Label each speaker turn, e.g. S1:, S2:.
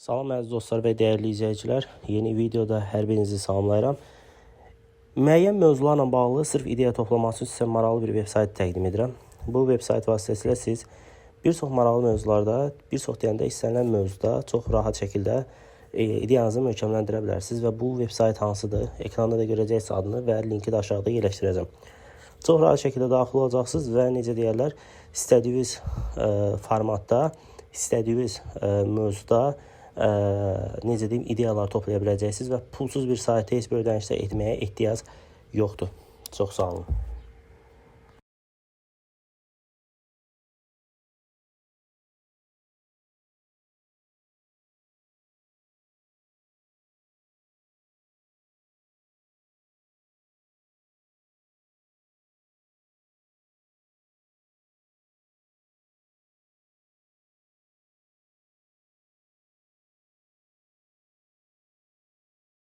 S1: Salam əziz dostlar və dəyərli izləyicilər. Yeni videoda hər birinizi salamlayıram. Müəyyən mövzularla bağlı sırf ideya toplaması üçün sizə maraqlı bir veb-sayt təqdim edirəm. Bu veb-sayt vasitəsilə siz bir çox maraqlı mövzularda, bir çox deyəndə istənilən mövzuda çox rahat şəkildə e, ideyanızı möhkəmləndirə bilərsiniz və bu veb-sayt hansıdır? Ekranda da görəcəksiniz adını və linki də aşağıda yerləşdirəcəm. Çox rahat şəkildə daxil olacaqsınız və necə deyirlər, istədiyiniz e, formatda, istədiyiniz e, mövzuda ə, necə deyim, ideyalar toplaya biləcəksiniz və pulsuz bir saytə heç bir ödənişdə etməyə ehtiyac yoxdur. Çox sağ olun.